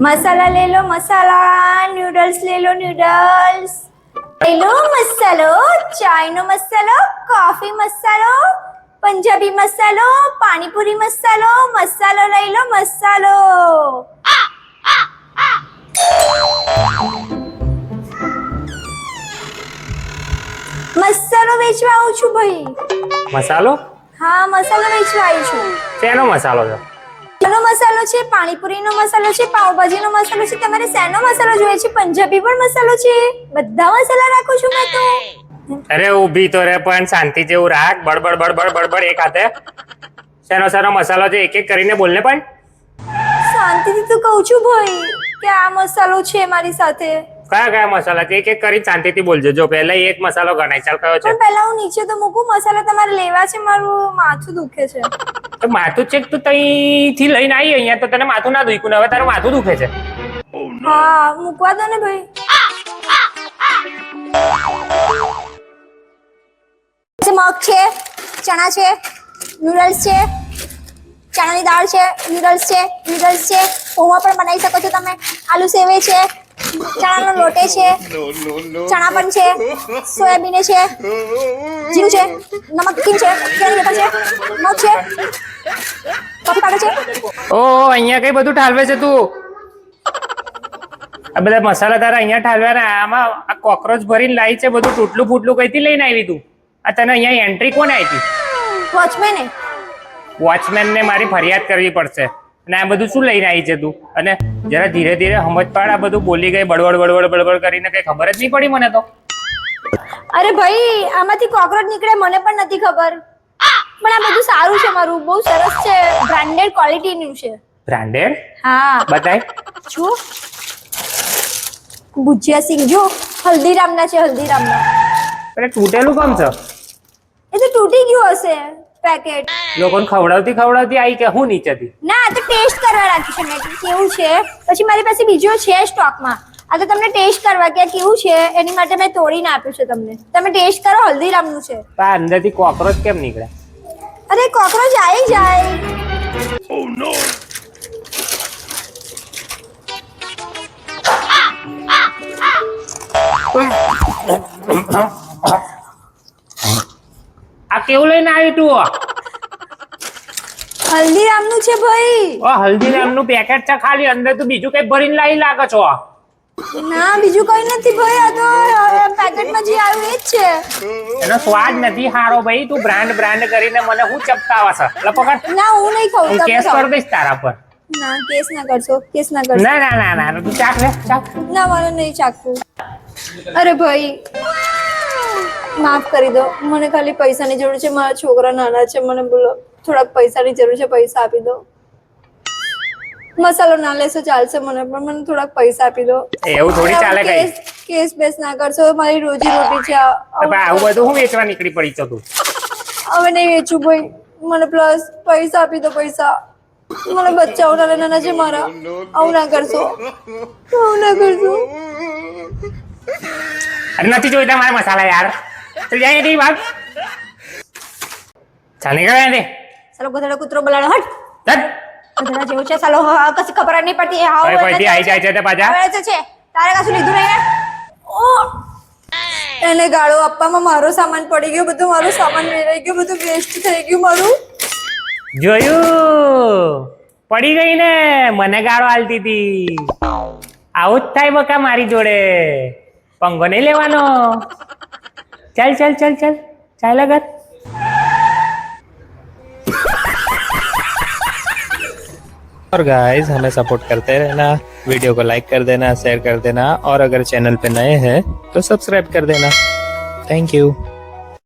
મસાલા લે લો મસાલા નૂડલ્સ લે લો નૂડલ્સ લે લો મસાલો ચાયનો મસાલો કોફી મસાલો પંજાબી મસાલો પાણીપુરી મસાલો મસાલો લઈ લો મસાલો. મસાલો વેચવા આવું છું ભાઈ. મસાલો? હા મસાલો વેચવા આવી છું. શેનો મસાલો છે? ચાનો મસાલો છે પાણીપુરીનો મસાલો છે પાવભાજીનો મસાલો છે તમારે શેનો મસાલો જોઈએ છે? પંજાબી પણ મસાલો છે? બધા મસાલા રાખું છું મેં તો. અરે ઊભી તો રે પણ શાંતિ જેવું રાખ. બડબડ બડબડ બડબડ એક હાથે. શેનો શેનો મસાલો છે? એક એક કરીને બોલને પણ. શાંતિથી તો કહું છું ભાઈ કે આ મસાલો છે મારી સાથે. કયા કયા મસાલા છે? એક એક કરી શાંતિથી બોલજો. જો પહેલા એક મસાલો ગણાય. ચાલ કયો છે? પહેલા હું નીચે તો મૂકું. મસાલા તમારે લેવા છે મારું માથું દુખે છે. તો માથું ચેક તું તઈથી લઈને આવી અહીંયા તો તને માથું ના દુખ્યું હવે તારું માથું દુખે છે. હા મૂકવા દો ને ભાઈ. છે મગ છે ચણા છે નૂડલ્સ છે ચણાની દાળ છે નૂડલ્સ છે નૂડલ્સ છે. પૌવા પણ બનાવી શકો છો તમે. આલુ સેવે છે ચણાનો લોટે છે ચણા પણ છે સોયાબીન છે જીરું છે નમકીન છે કેરી વેફર છે મગ છે કોફી પાવડર છે. ઓ અહીંયા કઈ બધું ઠાલવે છે તું? આ બધા મસાલા તારા અહીંયા ઠાલવ્યા ને આમાં આ કોક્રોચ ભરીને લાવી છે બધું તૂટલું ફૂટલું કઈથી લઈને આવી તું? આ તને અહીંયા એન્ટ્રી કોણ આપી? વોચમેન વોચમેન ને મારી ફરિયાદ કરવી પડશે. અને આ બધું શું લઈને આવી છે તું? અને જરા ધીરે ધીરે સમજ પાડ આ બધું બોલી ગઈ બળવડ બળવડ બળવડ કરીને કઈ ખબર જ નહીં પડી મને તો. અરે ભાઈ આમાંથી કોકરોચ નીકળે મને પણ નથી ખબર. પણ આ બધું સારું છે મારું બહુ સરસ છે બ્રાન્ડેડ ક્વોલિટી નું છે. બ્રાન્ડેડ હા. બતાય. જો. ભુજિયા સિંગ જો. હલ્દીરામના છે હલ્દીરામના. અરે તૂટેલું કેમ છે? એ તો તૂટી ગયું હશે પેકેટ લોકોને ખવડાવતી ખવડાવતી આવી કે હું નીચેથી? ના તો ટેસ્ટ કરવા રાખી છે મેં કેવું છે? પછી મારી પાસે બીજો છે સ્ટોકમાં. આ તો તમને ટેસ્ટ કરવા કે આ કેવું છે એની માટે મેં તોડીને આપ્યું છે તમને. તમે ટેસ્ટ કરો હલ્દીરામનું છે. તો અંદરથી કોકરોચ કેમ નીકળે? અરે કોકરોચ આવી જાય. આ કેવું લઈને આવી તું? હલ્દીરામનું છે ભાઈ. ઓ હલ્દીરામનું પેકેટ છે ખાલી અંદર તું બીજું કઈ ભરીને લાવી લાગે છો? ના બીજું કઈ નથી ભાઈ આ તો પેકેટમાં જે આવ્યું એ જ છે. એનો સ્વાદ નથી સારો ભાઈ તું બ્રાન્ડ બ્રાન્ડ કરીને મને હું ચપકાવા છે? એટલે પકડ. ના હું નહીં ખાઉં કેસ કર દઈશ તારા પર. ના કેસ ના કરશો કેસ ના કરશો. ના ના ના ના તું ચાખ લે ચાખ ના મને નહીં ચાખવું અરે ભાઈ. માફ કરી દો. મને ખાલી પૈસાની જરૂર છે. મારા છોકરા નાના છે. મને બોલો થોડાક પૈસાની જરૂર છે. પૈસા આપી દો. મસાલો ના લેશો ચાલશે મને પણ મને થોડાક પૈસા આપી દો. એવું થોડી ચાલે કઈ? કેસ કેસ બેસ ના કરશો. મારી રોજી રોટી છે. આવું બધું હું વેચવા નીકળી પડી છો તું? હવે નહીં વેચું ભાઈ. મને પ્લસ પૈસા આપી દો પૈસા. મને બચ્ચાઓ નાના નાના છે મારા. આવું ના કરશો. આવું ના કરશો. નથી જોઈતા મારા મસાલા યાર. તો જાય નહીં બાપ ચાલ નીકળ દે સાલો ગધેડો કૂતરો બલાડો હટ. ચલ ગધેડા જેવો છે સાલો કશી ખબર નહીં પડતી. હાવ હવે એટલે આઈ જાય છે તે પાછા. આવે છે તારે કશું લીધું નહીં ઓ. એને ગાળો આપવામાં મારો સામાન પડી ગયો બધું મારો સામાન વેરાઈ ગયો બધું વેસ્ટ થઈ ગયું મારું. જોયું? પડી ગઈ ને. મને ગાળો આલતી હતી આવું જ થાય બકા મારી જોડે. પંગો નહીં લેવાનો. चल चल चल चल। चाय अगर और गाइस हमें सपोर्ट करते रहना वीडियो को लाइक कर देना शेयर कर देना, और अगर चैनल पे नए हैं तो सब्सक्राइब कर देना। Thank you